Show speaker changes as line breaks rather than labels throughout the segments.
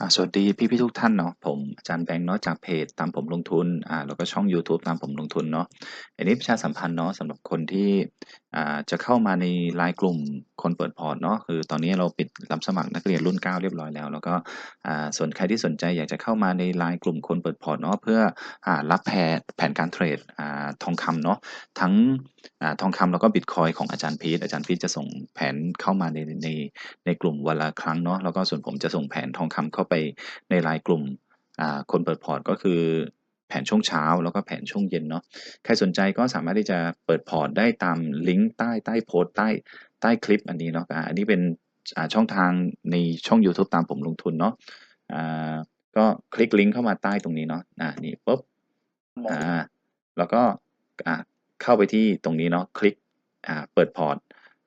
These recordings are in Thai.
อ่าสวัสดีพี่ๆทุกท่านเนาะผมอาจารย์แบงค์เนาะจากเพจตามผมลงทุนอ่าแล้วก็ช่องยูทูบตามผมลงทุนเนาะอันนี้ประชาสัมพันธ์เนาะสำหรับคนที่อ่าจะเข้ามาในไลน์กลุ่มคนเปิดพอร์ตเนาะคือตอนนี้เราปิดรับสมัครนักเรียนรุ่น 9 เรียบร้อยแล้ว แล้วก็อ่าส่วนใครที่สนใจอยากจะเข้ามาในไลน์กลุ่มคนเปิดพอร์ตเนาะเพื่ออ่ารับแผนแผนการเทรดอ่าทองคำเนาะทั้งอ่าทองคำแล้วก็บิตคอยของอาจารย์พีทอาจารย์พีทจะส่งแผนเข้ามาในในในกลุ่มวันละครั้งเนาะแล้วก็ส่วนผมจะส่งแผนทองคำเข้าไปในไลน์กลุ่มคนเปิดพอร์ตก็คือแผนช่วงเช้าแล้วก็แผนช่วงเย็นเนาะใครสนใจก็สามารถที่จะเปิดพอร์ตได้ตามลิงก์ใต้ใต้โพสต์ใต้ใต้คลิปอันนี้เนาะอันนี้เป็นช่องทางในช่อง YouTube ตามผมลงทุนเนาะอ่าก็คลิกลิงก์เข้ามาใต้ตรงนี้เนาะอ่านี่ปุ๊บอ่าแล้วก็อ่าเข้าไปที่ตรงนี้เนาะคลิกอ่าเปิดพอร์ต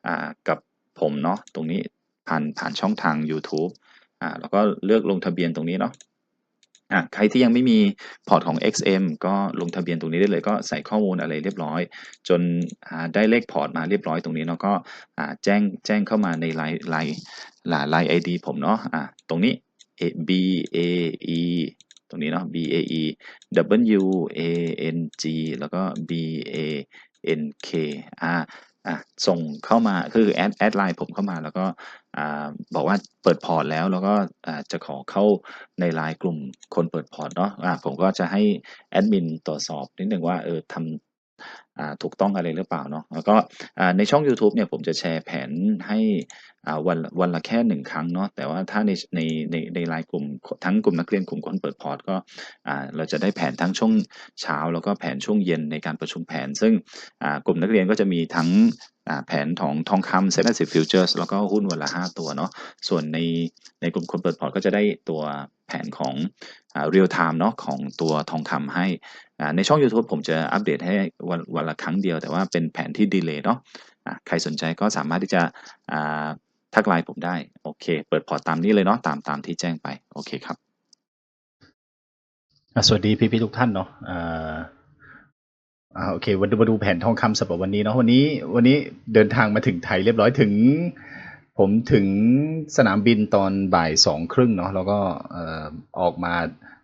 อ่ากับผมเนาะตรงนี้ผ่านผ่านช่องทาง YouTube อ่าแล้วก็เลือกลงทะเบียนตรงนี้เนาะอ่าใครที่ยังไม่มีพอร์ตของ XM ก็ลงทะเบียนตรงนี้ได้เลยก็ใส่ข้อมูลอะไรเรียบร้อย จนอ่าได้เลขพอร์ตมาเรียบร้อยตรงนี้เนาะก็อ่าแจ้งแจ้งเข้ามาในไลน์ไลน์ไลน์ไอดีผมเนาะอ่าตรงนี้ B A E ตรงนี้เนาะ B A E W A N G แล้วก็ B A N K อ่าอะส่งเข้ามาคือแอดแอดไลน์ผมเข้ามาแล้วก็ บอกว่าเปิดพอร์ตแล้วแล้วก็จะขอเข้าในไลน์กลุ่มคนเปิดพอร์ตเนาะะผมก็จะให้แอดมินตรวจสอบนิดหนึ่งว่าเออทำ ถูกต้องอะไรหรือเปล่าเนาะแล้วก็ในช่อง YouTube เนี่ยผมจะแชร์แผนให้วันวันละแค่หนึ่งครั้งเนาะแต่ว่าถ้าในในในในไลน์กลุ่มทั้งกลุ่มนักเรียนกลุ่มคนเปิดพอร์ตก็เราจะได้แผนทั้งช่วงเช้า แล้วก็แผนช่วงเย็นในการประชุมแผน ซึ่งกลุ่มนักเรียนก็จะมีทั้งแผนของทองคำเซ็นต์สิบฟิวเจอร์สแล้วก็หุ้นวันละ 5 ตัวเนาะส่วนในในกลุ่มคนเปิดพอร์ตก็จะได้ตัวแผนของเรียลไทม์เนาะของตัวทองคำให้ ในช่อง YouTube ผมจะอัปเดตให้วันวันละครั้งเดียว แต่ว่าเป็นแผนที่ดีเลย์เนาะใครสนใจก็สามารถที่จะทักไลน์ผมได้ โอเค เปิดพอร์ตตามนี้เลยเนาะตามตามที่แจ้งไป โอเคครับ
สวัสดีพี่พี่ๆทุกท่านเนาะอ่าโอเควันมาดูแผนทองคำสำหรับวันนี้เนาะวันนี้วันนี้เดินทางมาถึงไทยเรียบร้อยถึง ผมถึงสนามบินตอนบ่ายสองครึ่งเนาะแล้วก็เอ่อออกมา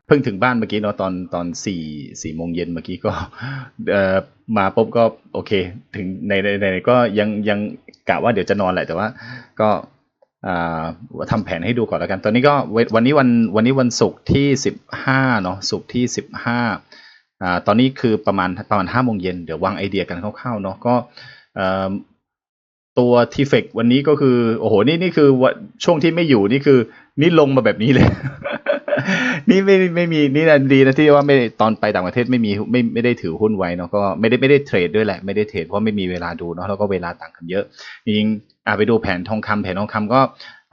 เพิ่งถึงบ้านเมื่อกี้เนาะตอนตอนสี่สี่โมงเย็นเมื่อกี้ก็เอ่อมาปุ๊บก็โอเค ถึงในในในก็ยังยังกะว่าเดี๋ยวจะนอนแหละแต่ว่า ก็อ่าทำแผนให้ดูก่อนแล้วกัน ตอนนี้ก็วันนี้วันวันนี้วันศุกร์ที่สิบห้าเนาะศุกร์ที่สิบห้าอ่าตอนนี้คือประมาณประมาณห้าโมงเย็นเดี๋ยววางไอเดียกันคร่าวๆเนาะก็ตัวทีเฟกวันนี้ก็คือ โอ้โห นี่นี่คือวันช่วงที่ไม่อยู่นี่คือ นี่ลงมาแบบนี้เลย นี่ไม่ไม่มีนี่นะดีนะที่ว่าไม่ตอนไปต่างประเทศไม่มีไม่ไม่ได้ถือหุ้นไว้เนาะก็ไม่ได้ไม่ได้เทรดด้วยแหละไม่ได้เทรดเพราะไม่มีเวลาดูเนาะแล้วก็เวลาต่างกันเยอะจริงอ่าไปดูแผนทองคำแผนทองคำก็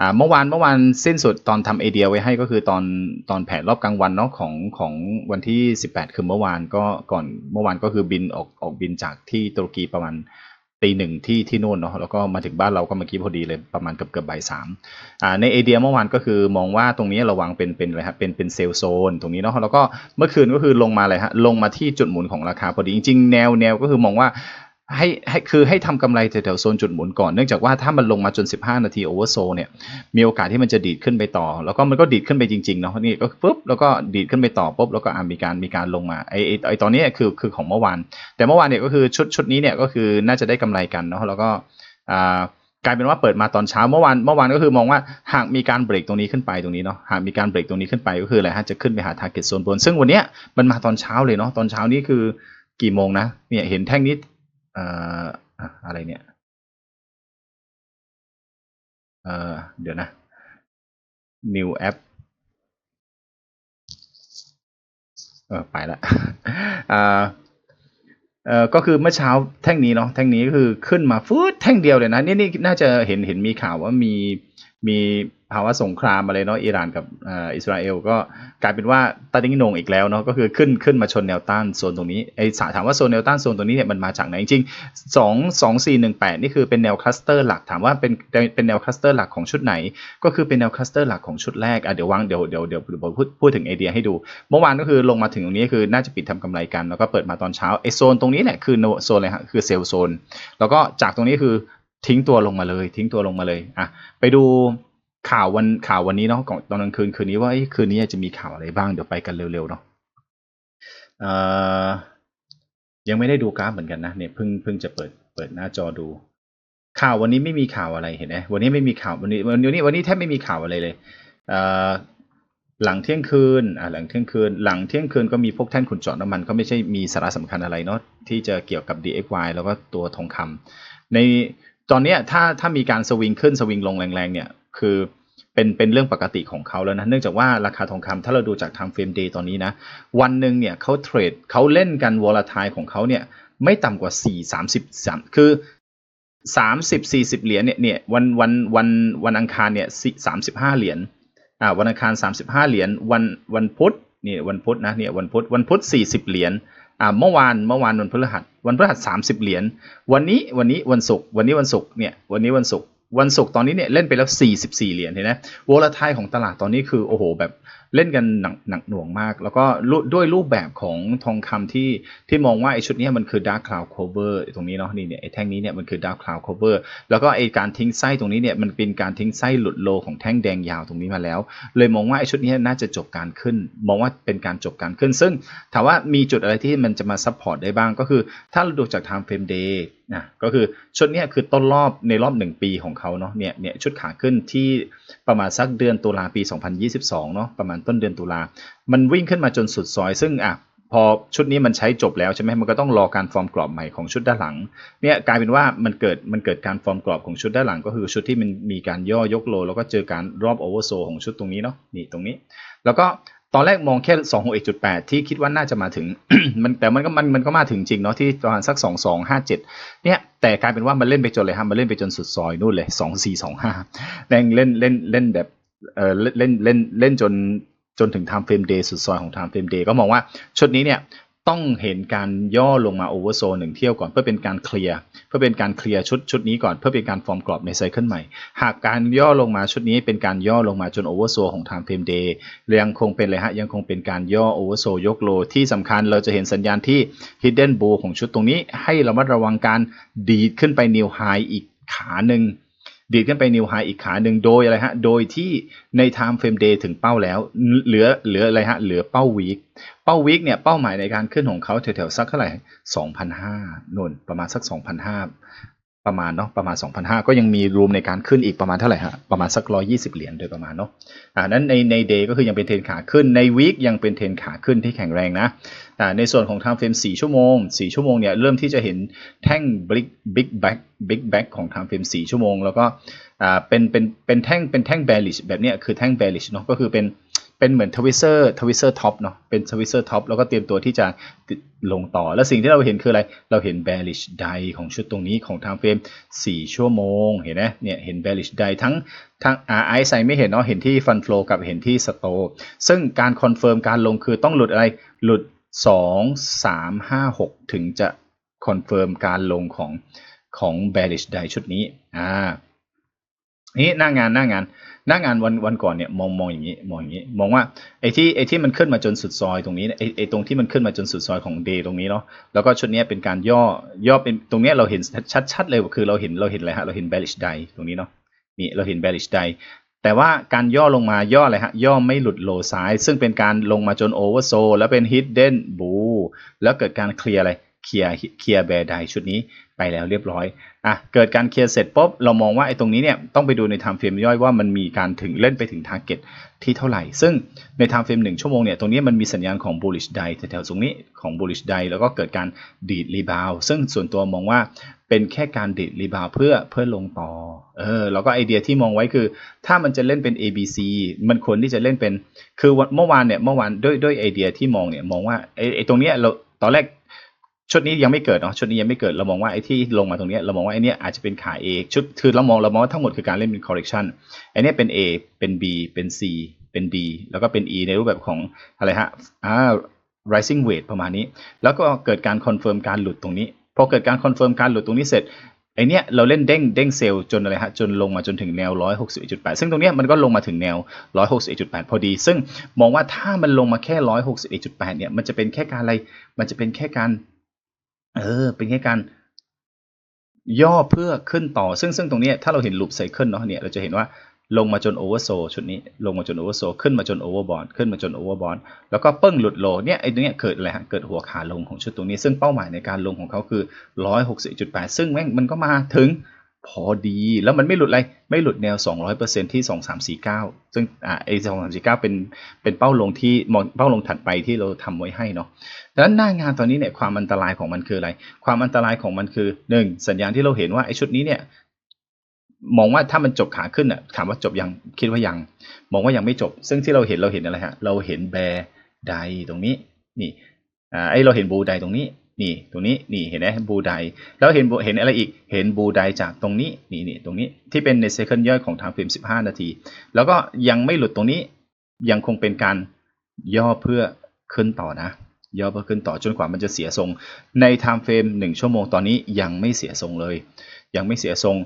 อ่าเมื่อวานเมื่อวานสิ้นสุดตอนทำไอเดียไว้ให้ก็คือตอนตอนแผนรอบกลางวันเนาะของของวันที่ 18 คือเมื่อวานก็ก่อนเมื่อวานก็คือบินออกออกบินจากที่ตุรกีประมาณ ตีหนึ่งที่ที่นู่นเนาะแล้วก็มาถึงบ้านเราก็เมื่อกี้พอดีเลยประมาณเกือบเกือบบ่ายสามอ่าในไอเดียเมื่อวานก็คือมองว่าตรงนี้ระวังเป็นเป็นอะไรฮะเป็นเป็นเซลโซนตรงนี้เนาะแล้วก็เมื่อคืนก็คือลงมาเลยฮะลงมาที่จุดหมุนของราคาพอดีจริงๆ แนวแนวก็คือมองว่า ให้ให้คือให้ทำกำไรแถวๆโซนจุดหมุนก่อน เนื่องจากว่าถ้ามันลงมาจน 15 นาทีโอเวอร์โซเนี่ยมีโอกาสที่มันจะดีดขึ้นไปต่อ แล้วก็มันก็ดีดขึ้นไปจริงๆเนาะนี่ก็ปุ๊บแล้วก็ดีดขึ้นไปต่อปุ๊บแล้วก็มีการมีการลงมาไอไอไอตอนนี้คือคือของเมื่อวาน แต่เมื่อวานเนี่ยก็คือชุดชุดนี้เนี่ยก็คือน่าจะได้กำไรกันเนาะแล้วก็อ่ากลายเป็นว่าเปิดมาตอนเช้าเมื่อวานเมื่อวานก็คือมองว่าหากมีการเบรกตรงนี้ขึ้นไปตรงนี้เนาะหากมีการเบรกตรงนี้ขึ้นไปก็คืออะไรฮะจะขึ้นไปหา target โซนบน ซึ่งวันเนี้ยมันมาตอนเช้าเลยเนาะตอนเช้านี้คือกี่โมงนะเนี่ยเห็นแท่งนี้ เอ่ออะไรเนี่ย เอ่อเดี๋ยวนะ new app เออไปละอ่าเอ่อก็คือเมื่อเช้าแท่งนี้เนาะแท่งนี้ก็คือขึ้นมาฟืดแท่งเดียวเลยนะนี่นี่น่าจะเห็นเห็นมีข่าวว่ามีมี ภาวะสงครามอะไรเนาะอิหร่านกับอิสราเอลก็กลายเป็นว่าตาดิ้งนงอีกแล้วเนาะก็คือขึ้นขึ้นมาชนแนวต้านโซนตรงนี้ไอ้ถามว่าโซนแนวต้านโซนตรงนี้เนี่ยมันมาจากไหนจริงๆสองสองสี่หนึ่งแปดนี่คือเป็นแนวคลัสเตอร์หลักถามว่าเป็นเป็นแนวคลัสเตอร์หลักของชุดไหน ก็คือเป็นแนวคลัสเตอร์หลักของชุดแรกอะเดี๋ยววางเดี๋ยวเดี๋ยวเดี๋ยวเดี๋ยวพูดพูดถึงไอเดียให้ดู เมื่อวานก็คือลงมาถึงตรงนี้คือน่าจะปิดทำกำไรกันแล้วก็เปิดมาตอนเช้าไอโซนตรงนี้แหละคือโซนอะไรฮะคือเซลล์โซน แล้วก็จากตรงนี้คือทิ้งตัวลงมาเลย ทิ้งตัวลงมาเลยอะไปดู ข่าววันข่าววันนี้เนาะก่อนตอนกลางคืนคืนนี้ว่าคืนนี้จะมีข่าวอะไรบ้างเดี๋ยวไปกันเร็วๆเนาะยังไม่ได้ดูกราฟเหมือนกันนะเนี่ยเพิ่งเพิ่งจะเปิดเปิดหน้าจอดู ข่าววันนี้ไม่มีข่าวอะไรเห็นไหมวันนี้ไม่มีข่าววันนี้วันนี้วันนี้แทบไม่มีข่าวอะไรเลยเหลังเที่ยงคืนอ่าหลังเที่ยงคืน หลังเที่ยงคืนก็มีพวกแท่นขุดเจาะน้ำมันก็ไม่ใช่มีสาระสำคัญอะไรเนาะที่จะเกี่ยวกับ DXY แล้วก็ตัวทองคำในตอนนี้ถ้าถ้ามีการสวิงขึ้นสวิงลงแรงๆเนี่ย คือเป็นเป็นเรื่องปกติของเขาแล้วนะ เนื่องจากว่าราคาทองคำถ้าเราดูจาก time frame day ตอนนี้นะ วันหนึ่งเนี่ยเขาเทรดเขาเล่นกัน volatile ของเขาเนี่ยไม่ต่ำกว่า 4 30 3คือ 30 40 เหรียญเนี่ยเนี่ยวันวันวันวันอังคารเนี่ย35 เหรียญอ่าวันอังคาร 35 เหรียญวันวันพุธนี่วันพุธนะเนี่ยวันพุธวันพุธ 40 เหรียญอ่าเมื่อวานเมื่อวานวันพฤหัสวันพฤหัส 30 เหรียญวันนี้วันนี้วันศุกร์วันนี้วันศุกร์เนี่ยวันนี้วันศุกร์ วันศุกร์ตอนนี้เนี่ยเล่นไปแล้ว 44 เหรียญเห็นไหมโวลาทายของตลาดตอนนี้คือโอ้โหแบบเล่นกันหนักหนักหน่วงมาก แล้วก็ด้วยรูปแบบของทองคำที่ที่มองว่าไอ้ชุดนี้มันคือ dark cloud cover ตรงนี้เนาะนี่เนี่ยไอ้แท่งนี้เนี่ยมันคือ dark cloud cover แล้วก็ไอ้การทิ้งไส้ตรงนี้เนี่ยมันเป็นการทิ้งไส้หลุดโลของแท่งแดงยาวตรงนี้มาแล้ว เลยมองว่าไอ้ชุดนี้น่าจะจบการขึ้น มองว่าเป็นการจบการขึ้น ซึ่งถามว่ามีจุดอะไรที่มันจะมาซัพพอร์ตได้บ้างก็คือ ถ้าเราดูจาก time frame day นะก็คือชุดนี้คือต้นรอบในรอบ 1 ปีของเขาเนาะเนี่ยเนี่ยชุดขาขึ้นที่ประมาณสักเดือนตุลาปี 2022เนาะประมาณต้นเดือนตุลามันวิ่งขึ้นมาจนสุดซอย ซึ่งอะพอชุดนี้มันใช้จบแล้วใช่ไหมมันก็ต้องรอการฟอร์มกรอบใหม่ของชุดด้านหลังเนี่ยกลายเป็นว่ามันเกิดมันเกิดการฟอร์มกรอบของชุดด้านหลัง ก็คือชุดที่มันมีการย่อยกโล แล้วก็เจอการรอบโอเวอร์โซของชุดตรงนี้เนาะนี่ตรงนี้ แล้วก็ ตอนแรกมองแค่261.8ที่คิดว่าน่าจะมาถึง มันแต่มันก็มันมันก็มาถึงจริงเนาะที่ประมาณสัก2257เนี่ยแต่กลายเป็นว่ามันเล่นไปจนเลยฮะมันเล่นไปจนสุดซอยนู่นเลย2425แรงเล่นเล่นเล่นแบบเออเล่นเล่นเล่นจนจนถึง time frame day สุดซอยของ time frame day ก็มองว่าชุดนี้เนี่ย ต้องเห็นการย่อลงมาโอเวอร์โซหนึ่งเที่ยวก่อนเพื่อเป็นการเคลียร์เพื่อเป็นการเคลียร์ชุดชุดนี้ก่อนเพื่อเป็นการฟอร์มกรอบในไซเคิลใหม่ หากการย่อลงมาชุดนี้เป็นการย่อลงมาจนโอเวอร์โซของ time frame day ยังคงเป็นเลยฮะยังคงเป็นการย่อโอเวอร์โซยกโลที่สำคัญเราจะเห็นสัญญาณที่ hidden bull ของชุดตรงนี้ ให้ระมัดระวังการดีดขึ้นไป new high อีกขาหนึ่ง ดีดขึ้นไปนิวไฮอีกขาหนึ่งโดยอะไรฮะ โดยที่ใน time frame day ถึงเป้าแล้ว เหลือเหลืออะไรฮะ เหลือเป้าวีคเป้าวีคเนี่ยเป้าหมายในการขึ้นของเขาแถวๆสักเท่าไหร่2,500นุ่นประมาณสัก2,500ประมาณเนาะประมาณ2,500ก็ยังมีรูมในการขึ้นอีกประมาณเท่าไหร่ฮะประมาณสัก 120 เหรียญโดยประมาณเนาะอ่านั้นในในเดย์ก็คือยังเป็นเทรนขาขึ้นในวีคยังเป็นเทรนขาขึ้นที่แข็งแรงนะ ในส่วนของ time frame 4 ชั่วโมง 4 ชั่วโมงเนี่ยเริ่มที่จะเห็นแท่ง big big back big back ของ time frame 4 ชั่วโมง แล้วก็อ่าเป็นเป็นเป็นแท่งเป็นแท่ง bearish แบบเนี้ยคือแท่ง bearish เนาะก็คือเป็นเป็นเหมือนทวิเซอร์ทวิเซอร์ท็อปเนาะเป็นทวิเซอร์ท็อปแล้วก็เตรียมตัวที่จะลงต่อ แล้วสิ่งที่เราเห็นคืออะไร เราเห็น bearish die ของชุดตรงนี้ของ time frame 4 ชั่วโมง เห็นไหมเนี่ยเห็น bearish die ทั้งทั้ง RI ใส่ไม่เห็นเนาะเห็นที่ fund flow กับเห็นที่ s t o ซึ่งการคอนเฟิร์มการลงคือต้องหลุดอะไรหลุด สองสามห้าหกถึงจะคอนเฟิร์มการลงของของ bearish day ชุดนี้อ่านี่หน้างานหน้างานหน้างานวันวันก่อนเนี่ยมองมองอย่างนี้มองอย่างนี้ มองว่าไอ้ที่ไอ้ที่มันขึ้นมาจนสุดซอยตรงนี้ไอ้ไอ้ตรงที่มันขึ้นมาจนสุดซอยของ day ตรงนี้เนาะแล้วก็ชุดนี้เป็นการย่อย่อเป็นตรงนี้เราเห็นชัดๆเลยคือเราเห็นเราเห็นอะไรฮะเราเห็น bearish day ตรงนี้เนาะนี่เราเห็น bearish day แต่ว่าการย่อลงมาย่ออะไรฮะ ย่อไม่หลุดโลซ้าย ซึ่งเป็นการลงมาจนโอเวอร์โซแล้วเป็นฮิตเด่นบูแล้วเกิดการเคลียร์อะไรเคลียร์เคลียร์แบร์ไดชุดนี้ ไปแล้วเรียบร้อยอะเกิดการเคลียร์เสร็จปุ๊บเรามองว่าไอ้ตรงนี้เนี่ยต้องไปดูใน time frame ย่อยว่ามันมีการถึงเล่นไปถึง target ที่เท่าไหร่ ซึ่งใน time frame 1ชั่วโมงเนี่ยตรงนี้มันมีสัญญาณของ bullish day แถวๆตรงนี้ของ bullish day แล้วก็เกิดการดีดรีบาวซึ่งส่วนตัวมองว่าเป็นแค่การดีดรีบาวเพื่อเพื่อลงต่อเออแล้วก็ไอเดียที่มองไว้คือ ถ้ามันจะเล่นเป็น A B C มันควรที่จะเล่นเป็นคือเมื่อวานเนี่ยเมื่อวานด้วยด้วยไอเดียที่มองเนี่ยมองว่าไอไอตรงเนี้ยเราตอนแรก ชุดนี้ยังไม่เกิดเนาะชุดนี้ยังไม่เกิดเรามองว่าไอ้ที่ลงมาตรงนี้เรามองว่าไอเนี้ยอาจจะเป็นขา A ชุดคือเรามองเรามองว่าทั้งหมดคือการเล่นเป็น correction ไอเนี้ยเป็น A เป็น B เป็น C เป็น D แล้วก็เป็น E ในรูปแบบของอะไรฮะอ่า rising weight ประมาณนี้ แล้วก็เกิดการคอนเฟิร์มการหลุดตรงนี้พอเกิดการคอนเฟิร์มการหลุดตรงนี้เสร็จไอเนี้ยเราเล่นเด้งเด้งเซลล์จนอะไรฮะจนลงมาจนถึงแนว 161.8 ซึ่งตรงเนี้ยมันก็ลงมาถึงแนว 161.8 พอดี ซึ่งมองว่าถ้ามันลงมาแค่ 161.8 เนี่ยมันจะเป็นแค่การอะไร มันจะเป็นแค่การ เออ เป็นแค่การย่อเพื่อขึ้นต่อ ซึ่งซึ่งตรงนี้ถ้าเราเห็นลูปไซเคิลเนาะเนี่ยเราจะเห็นว่าลงมาจนโอเวอร์โซชุดนี้ ลงมาจนโอเวอร์โซขึ้นมาจนโอเวอร์บอลขึ้นมาจนโอเวอร์บอลแล้วก็เปิ้งหลุดโลเนี่ยไอ้ตรงเนี้ยเกิดอะไรฮะเกิดหัวขาลงของชุดตรงนี้ ซึ่งเป้าหมายในการลงของเขาคือ 160.8 ซึ่งแม่งมันก็มาถึง พอดีแล้วมันไม่หลุดอะไร ไม่หลุดแนว 200%ที่ 2349 ซึ่งอ่าไอ2349 เป็นเป็นเป้าลงที่มองเป้าลงถัดไปที่เราทำไว้ให้เนาะดังนั้นหน้างานตอนนี้เนี่ยความอันตรายของมันคืออะไร ความอันตรายของมันคือหนึ่งสัญญาณที่เราเห็นว่าไอ้ชุดนี้เนี่ยมองว่าถ้ามันจบขาขึ้นอะถามว่าจบยังคิดว่ายัง มองว่ายังไม่จบ ซึ่งที่เราเห็นเราเห็นอะไรฮะเราเห็นแบร์ไดตรงนี้นี่อ่าไอเราเห็นบูไดตรงนี้ นี่ตรงนี้นี่เห็นไหมบูไดแล้วเห็นเห็นอะไรอีกเห็นบูไดจากตรงนี้นี่นี่ตรงนี้ที่เป็นในเซคันย่อยของทางฟิล์ม15 นาที แล้วก็ยังไม่หลุดตรงนี้ยังคงเป็นการย่อเพื่อขึ้นต่อนะ ย่อเพื่อขึ้นต่อจนกว่ามันจะเสียทรง ในไทม์เฟรม1ชั่วโมงตอนนี้ยังไม่เสียทรงเลย ยังไม่เสียทรง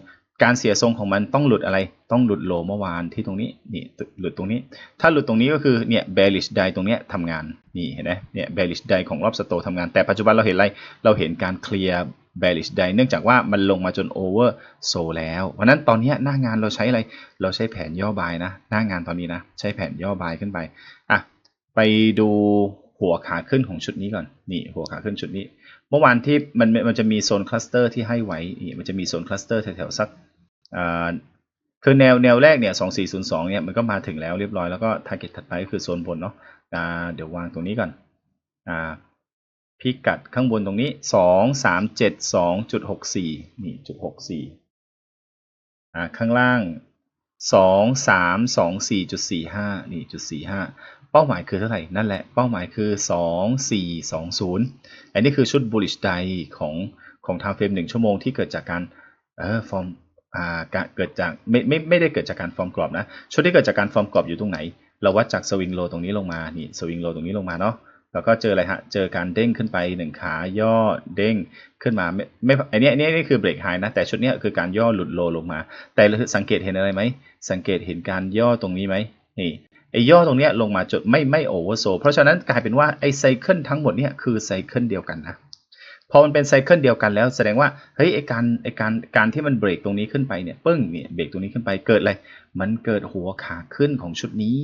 การเสียทรงของมันต้องหลุดอะไร ต้องหลุดโลเมื่อวานที่ตรงนี้นี่หลุดตรงนี้ ถ้าหลุดตรงนี้ก็คือเนี่ย bearish day ตรงเนี้ยทำงานนี่เห็นไหมเนี่ย bearish day ของรอบสโตทำงาน แต่ปัจจุบันเราเห็นอะไร เราเห็นการเคลียร์ bearish day เนื่องจากว่ามันลงมาจน over so แล้วเพราะนั้นตอนนี้หน้างานเราใช้อะไร เราใช้แผนย่อบายนะ หน้างานตอนนี้นะ ใช้แผนย่อบายขึ้นไปอะไปดูหัวขาขึ้นของชุดนี้ก่อนนี่หัวขาขึ้นชุดนี้ เมื่อวานที่มันมันจะมีโซนคลัสเตอร์ที่ให้ไว้มันจะมีโซนคลัสเตอร์แถวๆสัก คือแนวแนวแรกเนี่ย2402เนี่ยมันก็มาถึงแล้วเรียบร้อยแล้วก็ target ถัดไปก็คือโซนบนเนาะเดี๋ยววางตรงนี้ก่อนอ่าพิกัดข้างบนตรงนี้2372.64นี่จุด64อ่าข้างล่าง2324.45นี่จุด45เป้าหมายคือเท่าไหร่นั่นแหละเป้าหมายคือ2420อันนี้คือชุด bullish day ของของ time frame 1ชั่วโมงที่เกิดจากการเออฟอร์ม เกิดจากไม่ไม่ไม่ได้เกิดจากการฟอร์มกรอบนะชุดที่เกิดจากการฟอร์มกรอบอยู่ตรงไหน เราวัดจากสวิงโลตรงนี้ลงมานี่สวิงโลตรงนี้ลงมาเนาะแล้วก็เจออะไรฮะเจอการเด้งขึ้นไปหนึ่งขาย่อเด้งขึ้นมาไม่ไม่อันนี้อันนี้นี่คือเบรกไฮนะแต่ชุดเนี้ยคือการย่อหลุดโลลงมา แต่สังเกตเห็นอะไรไหมสังเกตเห็นการย่อตรงนี้ไหมนี่ไอ้ย่อตรงเนี้ยลงมาจนไม่ไม่โอเวอร์โซเพราะฉะนั้นกลายเป็นว่าไอ้ไซเคิลทั้งหมดเนี่ยคือไซเคิลเดียวกันนะ พอมันเป็นไซเคิลเดียวกันแล้วแสดงว่าเฮ้ยไอการไอการการที่มันเบรกตรงนี้ขึ้นไปเนี่ยปึ้งเนี่ยเบรกตรงนี้ขึ้นไปเกิดอะไรมันเกิดหัวขาขึ้นของชุดนี้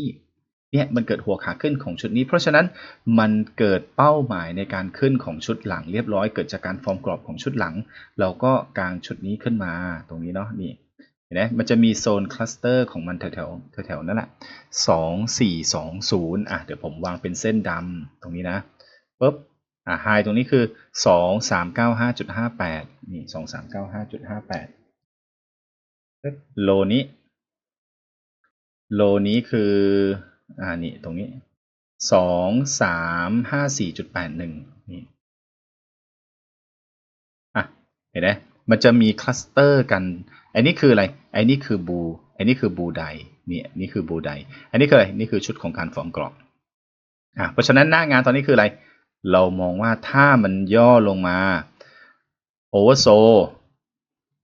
เนี่ยมันเกิดหัวขาขึ้นของชุดนี้ เพราะฉะนั้นมันเกิดเป้าหมายในการขึ้นของชุดหลังเรียบร้อย เกิดจากการฟอร์มกรอบของชุดหลัง เราก็กางชุดนี้ขึ้นมาตรงนี้เนาะนี่เห็นไหมมันจะมีโซนคลัสเตอร์ของมันแถวแถวๆแถวๆนั่นแหละสองสี่สองศูนย์อะเดี๋ยวผมวางเป็นเส้นดำตรงนี้นะปุ๊บ อะไฮตรงนี้คือสองสามเก้าห้าจุดห้าแปดนี่สองสามเก้าห้าจุดห้าแปดโลนี้โลนี้คือ อ่า นี่ ตรงนี้สองสามห้าสี่จุดแปดหนึ่งนี่ อะ เห็นไหมมันจะมีคลัสเตอร์กัน อันนี้คืออะไร อันนี้คือบู อันนี้คือบูไดเนี่ยนี่คือบูได อันนี้คืออะไร นี่คือชุดของการฟอร์มกรอบ อะ เพราะฉะนั้นหน้างานตอนนี้คืออะไร เรามองว่าถ้ามันย่อลงมาโอเวอร์โซ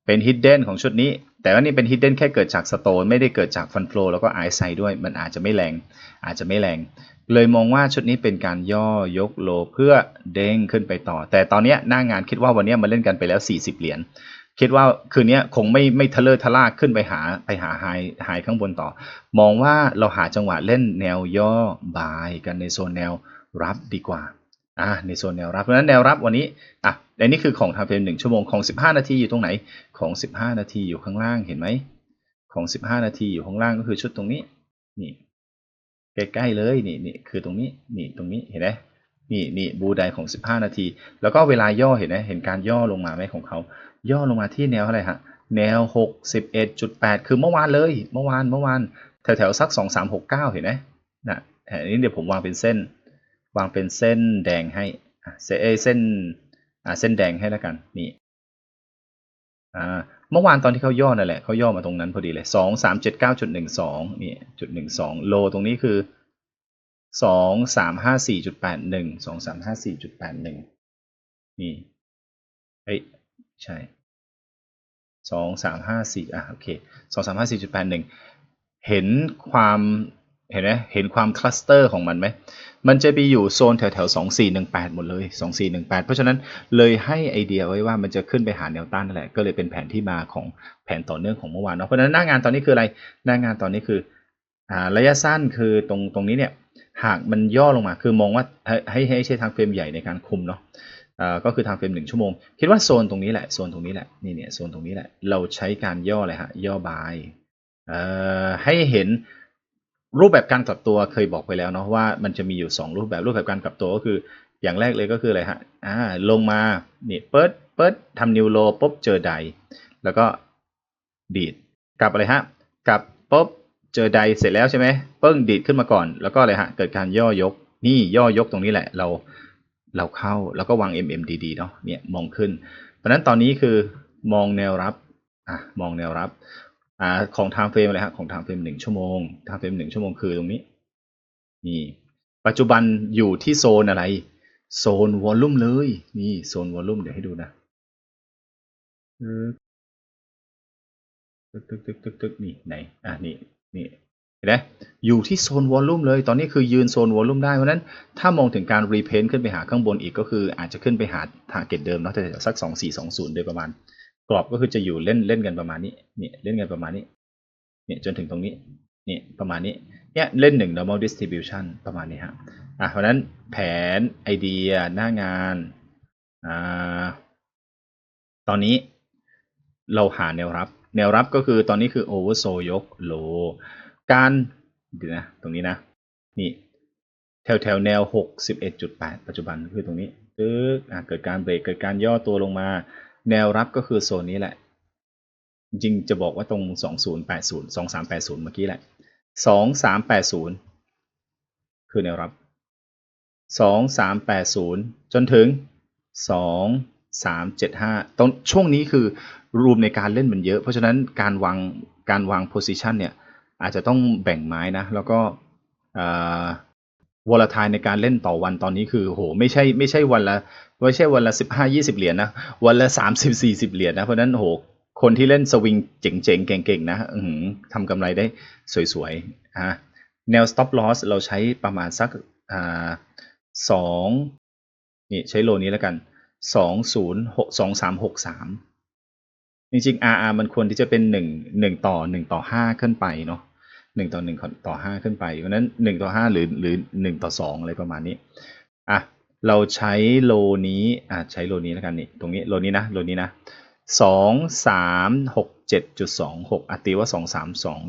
เป็นฮิดเด้นของชุดนี้ แต่ว่านี่เป็นฮิดเด้นแค่เกิดจากสโตนไม่ได้เกิดจากฟันโฟลแล้วก็ไอซ์ไซด้วย มันอาจจะไม่แรง อาจจะไม่แรง เลยมองว่าชุดนี้เป็นการย่อยกโลเพื่อเด้งขึ้นไปต่อ แต่ตอนนี้หน้างานคิดว่าวันนี้มันเล่นกันไปแล้ว 40 เหรียญคิดว่าคืนนี้คงไม่ไม่ทะเลทะลากขึ้นไปหาไปหาไฮไฮข้างบนต่อ มองว่าเราหาจังหวะเล่นแนวย่อบายกันในโซนแนวรับดีกว่า อ่าในโซนแนวรับเพราะฉะนั้นแนวรับวันนี้อะอันนี้คือของทำเป็นหนึ่งชั่วโมงของ 15 นาทีอยู่ตรงไหนของ 15 นาทีอยู่ข้างล่างเห็นไหมของ 15 นาทีอยู่ข้างล่างก็คือชุดตรงนี้นี่ใกล้ๆเลยนี่นี่คือตรงนี้นี่ตรงนี้เห็นไหมนี่นี่บูไดของ 15 นาที แล้วก็เวลาย่อเห็นไหมเห็นการย่อลงมาไหมของเขา ย่อลงมาที่แนวอะไรฮะแนว 61.8 คือเมื่อวานเลยเมื่อวานเมื่อวานแถวๆสัก 2369 เห็นไหมนะอันนี้เดี๋ยวผมวางเป็นเส้น วางเป็นเส้นแดงให้เส้นเส้นเส้นแดงให้แล้วกันนี่เมื่อวานตอนที่เขาย่อนั่นแหละเขาย่อมาตรงนั้นพอดีเลยสองสามเจ็ดเก้าจุดหนึ่งสองนี่จุดหนึ่งสองโลตรงนี้คือสองสามห้าสี่จุดแปดหนึ่งสองสามห้าสี่จุดแปดหนึ่งนี่เอ้ยใช่สองสามห้าสี่อะโอเคสองสามห้าสี่จุดแปดหนึ่งเห็นความ เห็นไหมเห็นความคลัสเตอร์ของมันไหมมันจะไปอยู่โซนแถวแถวสองสี่หนึ่งแปดหมดเลยสองสี่หนึ่งแปดเพราะฉะนั้นเลยให้ไอเดียไว้ว่ามันจะขึ้นไปหาแนวต้านนั่นแหละ ก็เลยเป็นแผนที่มาของแผนต่อเนื่องของเมื่อวานเนาะเพราะฉะนั้นหน้างานตอนนี้คืออะไรหน้างานตอนนี้คืออ่าระยะสั้นคือตรงตรงนี้เนี่ยหากมันย่อลงมาคือมองว่าให้ให้ใช้ทางเฟรมใหญ่ในการคุมเนาะก็คือทางเฟรมหนึ่งชั่วโมง คิดว่าโซนตรงนี้แหละโซนตรงนี้แหละนี่เนี่ยโซนตรงนี้แหละเราใช้การย่ออะไรฮะย่อบายให้เห็น รูปแบบการกลับตัวเคยบอกไปแล้วเนาะว่ามันจะมีอยู่ 2 รูปแบบรูปแบบการกลับตัวก็คือ อย่างแรกเลยก็คืออะไรฮะอ่าลงมานี่เปิดเปิดทำนิวโลปุ๊บเจอไดแล้วก็ดีดกลับอะไรฮะกลับปุ๊บเจอไดเสร็จแล้วใช่ไหมเปิ้งดีดขึ้นมาก่อน แล้วก็อะไรฮะเกิดการย่อยกนี่ย่อยกตรงนี้แหละเราเราเข้าแล้วก็วาง MMDD เนาะเนี่ยมองขึ้น เพราะฉะนั้นตอนนี้คือมองแนวรับอะมองแนวรับ อ่าของ time frame อะไรฮะของ time frame หนึ่งชั่วโมง time frame หนึ่งชั่วโมงคือตรงนี้นี่ปัจจุบันอยู่ที่โซนอะไร โซนวอลลุ่มเลย นี่โซนวอลลุ่มเดี๋ยวให้ดูนะตึกตึกตึกตึกตึกนี่ไหนอะนี่นี่เห็นไหมอยู่ที่โซนวอลลุ่มเลย ตอนนี้คือยืนโซนวอลลุ่มได้ เพราะนั้นถ้ามองถึงการรีเพนต์ขึ้นไปหาข้างบนอีกก็คืออาจจะขึ้นไปหาทาร์เก็ตเดิมเนาะแต่สักสองสี่สองศูนย์โดยประมาณ กรอบก็คือจะอยู่เล่นเล่นกันประมาณนี้เนี่ยเล่นกันประมาณนี้เนี่ยจนถึงตรงนี้เนี่ยประมาณนี้เนี่ยเล่นหนึ่ง normal distribution ประมาณนี้ฮะอะเพราะนั้นแผนไอเดียหน้างานอ่าตอนนี้เราหาแนวรับ แนวรับก็คือตอนนี้คือ oversold ยก low การเดี๋ยวนะตรงนี้นะนี่แถวแถวแนว 61.8 ปัจจุบันคือตรงนี้ตึ๊กอะเกิดการเบรกเกิดการย่อตัวลงมา แนวรับก็คือโซนนี้แหละ จริงจะบอกว่าตรง 2080 2380 เมื่อกี้แหละ 2380 คือแนวรับ 2380 จนถึง 2375 ตรงช่วงนี้คือรูมในการเล่นมันเยอะ เพราะฉะนั้นการวางการวาง position เนี่ยอาจจะต้องแบ่งไม้นะ แล้วก็ วอลทายในการเล่นต่อวันตอนนี้คือโหไม่ใช่ไม่ใช่วันละไม่ใช่วันละสิบห้ายี่สิบเหรียญนะวันละสามสิบสี่สิบเหรียญนะเพราะนั้นโหคนที่เล่นสวิงเจ๋งๆ เก่งๆ นะอื้ออทำกำไรได้สวยๆอะแนว stop loss เราใช้ประมาณสักอ่าสองนี่ใช้โลนี้แล้วกันสองศูนย์หกสองสามหกสามจริงๆ RR มันควรที่จะเป็นหนึ่งหนึ่งต่อหนึ่งต่อห้าขึ้นไปเนาะ หนึ่งต่อหนึ่งต่อห้าขึ้นไป เพราะนั้นหนึ่งต่อห้าหรือหรือหนึ่งต่อสองอะไรประมาณนี้ อะ เราใช้โลนี้อะใช้โลนี้แล้วกันนี่ ตรงนี้โลนี้นะ โลนี้นะสองสามหกเจ็ดจุดสองหกอตีว่าสองสามสอง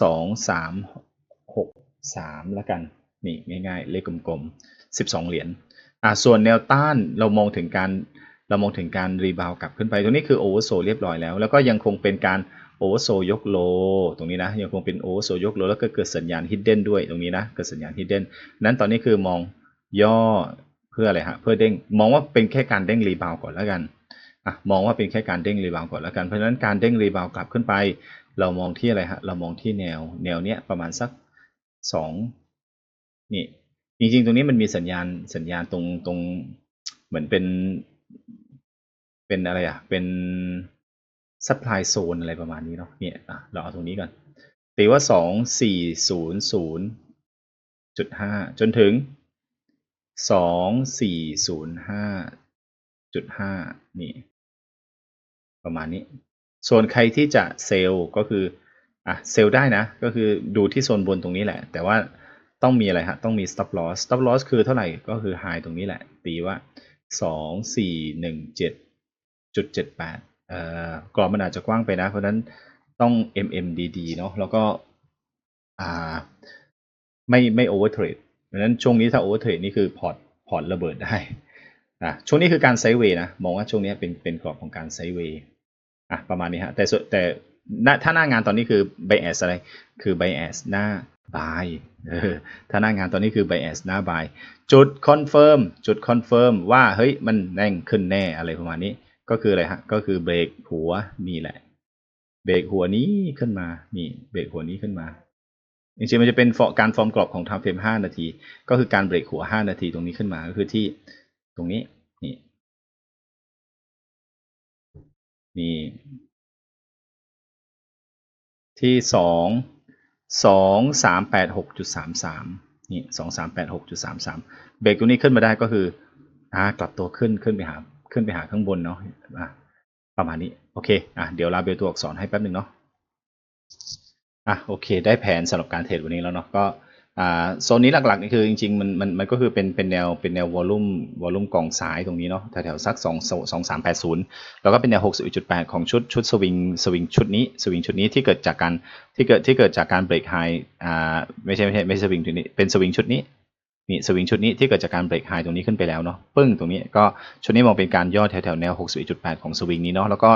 สองสามหกสามแล้วกัน นี่ง่ายๆ เลขกลมๆสิบสองเหรียญ อะ ส่วนแนวต้านเรามองถึงการเรามองถึงการรีบาวกลับขึ้นไป ตรงนี้คือโอเวอร์โซเรียบร้อยแล้ว แล้วก็ยังคงเป็นการ โอเวอร์โซยกโล ตรงนี้นะยังคงเป็นโอเวอร์โซยกโลแล้วก็เกิดสัญญาณฮิดเด้นด้วยตรงนี้นะเกิดสัญญาณฮิดเด้นนั้นตอนนี้คือมองย่อเพื่ออะไรฮะเพื่อเด้งมองว่าเป็นแค่การเด้งรีบาวก่อนแล้วกันอะมองว่าเป็นแค่การเด้งรีบาวก่อนแล้วกันเพราะฉะนั้นการเด้งรีบาวกลับขึ้นไป เรามองที่อะไรฮะเรามองที่แนวแนวเนี้ยประมาณสักสองนี่จริงๆตรงนี้มันมีสัญญาณสัญญาณตรงตรงเหมือนเป็นเป็นอะไรอะเป็น ซัพพลายโซนอะไรประมาณนี้เนาะเนี่ยเราเอาตรงนี้ก่อนตีว่า 2400.5 จนถึง 2405.5 นี่ ประมาณนี้ ส่วนใครที่จะเซลล์ก็คืออะเซลล์ได้นะ ก็คือดูที่โซนบนตรงนี้แหละ แต่ว่าต้องมีอะไรฮะ ต้องมี stop loss stop loss คือเท่าไหร่ก็คือ high ตรงนี้แหละ ตีว่า 2417.78 กรอบมันอาจจะกว้างไปนะ เพราะนั้นต้อง MMDD เนาะแล้วก็ไม่ไม่ overtrade เพราะนั้นช่วงนี้ถ้า overtrade นี่คือพอร์ตพอร์ตระเบิดได้อะช่วงนี้คือการไซด์เวย์นะ มองว่าช่วงนี้เป็นเป็นกรอบของการไซด์เวย์อะประมาณนี้ฮะ แต่แต่ถ้าหน้างานตอนนี้คือ bias อะไร คือ bias หน้า buy ถ้าหน้างานตอนนี้คือ bias หน้า buy จุด confirm จุด confirm ว่าเฮ้ยมันแน่งขึ้นแน่อะไรประมาณนี้ ก็คืออะไรฮะ ก็คือเบรกหัวนี่แหละ เบรกหัวนี้ขึ้นมา นี่เบรกหัวนี้ขึ้นมาจริงๆมันจะเป็นการฟอร์มกรอบของ time frame 5นาที ก็คือการเบรกหัว 5 นาทีตรงนี้ขึ้นมา ก็คือที่ตรงนี้ นี่ นี่ ที่สองสองสามแปดหกจุดสามสามนี่สองสามแปดหกจุดสามสามเบรกตรงนี้ขึ้นมาได้ก็คือ อ่า กลับตัวขึ้น ขึ้นไปหา ขึ้นไปหาข้างบนเนาะอะประมาณนี้โอเคอะเดี๋ยวลาเบลตัวอักษรให้แป๊บหนึ่งเนาะอะโอเค ได้แผนสำหรับการเทรดวันนี้แล้วเนาะก็อ่าโซนนี้หลักๆนี่คือจริงๆมันมันมันก็คือเป็นเป็นแนวเป็นแนววอลลุ่มวอลลุ่มกองซ้ายตรงนี้เนาะแถวๆสักสองสองสามแปดศูนย์แล้วก็เป็นแนวหกสิบจุดแปดของชุดชุดสวิงสวิงชุดนี้สวิงชุดนี้ที่เกิดจากการที่เกิดที่เกิดจากการเบรกไฮอ่าไม่ใช่ไม่ใช่ไม่ใช่สวิงชุดนี้เป็นสวิงชุดนี้ นี่สวิงชุดนี้ที่เกิดจากการเบรกไฮตรงนี้ขึ้นไปแล้วเนาะปึ้งตรงนี้ก็ชุดนี้มองเป็นการย่อแถวๆแนว 61.8 ของสวิงนี้เนาะแล้วก็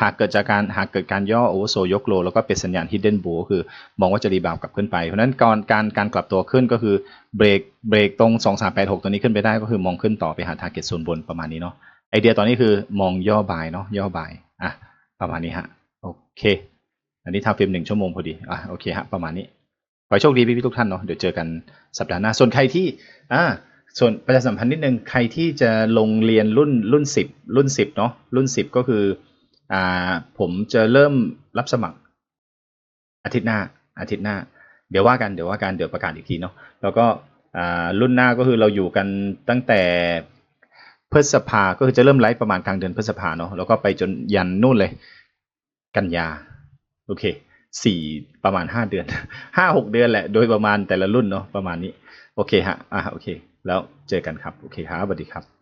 หากเกิดจากการหากเกิดการย่อโอเวอร์โซยกโล แล้วก็เป็นสัญญาณ hidden b u l ก็คือมองว่าจะรีบาวกลับขึ้นไป เพราะฉะนั้นการการการกลับตัวขึ้นก็คือเบรกเบรกตรง 2386 ตัวนี้ขึ้นไปได้ก็คือมองขึ้นต่อไปหา target โซนบนประมาณนี้เนาะไอเดียตอนนี้คือมองย่อบายเนาะย่อบายอะประมาณนี้ฮะโอเค อันนี้ทำฟิล์มหนึ่งชั่วโมงพอดีอะโอเคฮะประมาณนี้ ขอให้โชคดีพี่ๆทุกท่านเนาะเดี๋ยวเจอกันสัปดาห์หน้า ส่วนใครที่อ่าส่วนประชาสัมพันธ์นิดนึงใครที่จะลงเรียนรุ่นรุ่นสิบรุ่นสิบเนาะรุ่นสิบก็คืออ่าผมจะเริ่มรับสมัคร อาทิตย์หน้าอาทิตย์หน้า เดี๋ยวว่ากันเดี๋ยวว่ากันเดี๋ยวประกาศอีกทีเนาะแล้วก็อ่ารุ่นหน้าก็คือเราอยู่กันตั้งแต่พฤษภาก็คือจะเริ่มไลฟ์ประมาณกลางเดือนพฤษภาเนาะแล้วก็ไปจนยันนู่นเลย กันยาโอเค สี่ประมาณห้าเดือนห้าหกเดือนแหละ โดยประมาณแต่ละรุ่นเนาะประมาณนี้ โอเคฮะอะโอเค แล้วเจอกันครับ โอเคครับสวัสดีครับ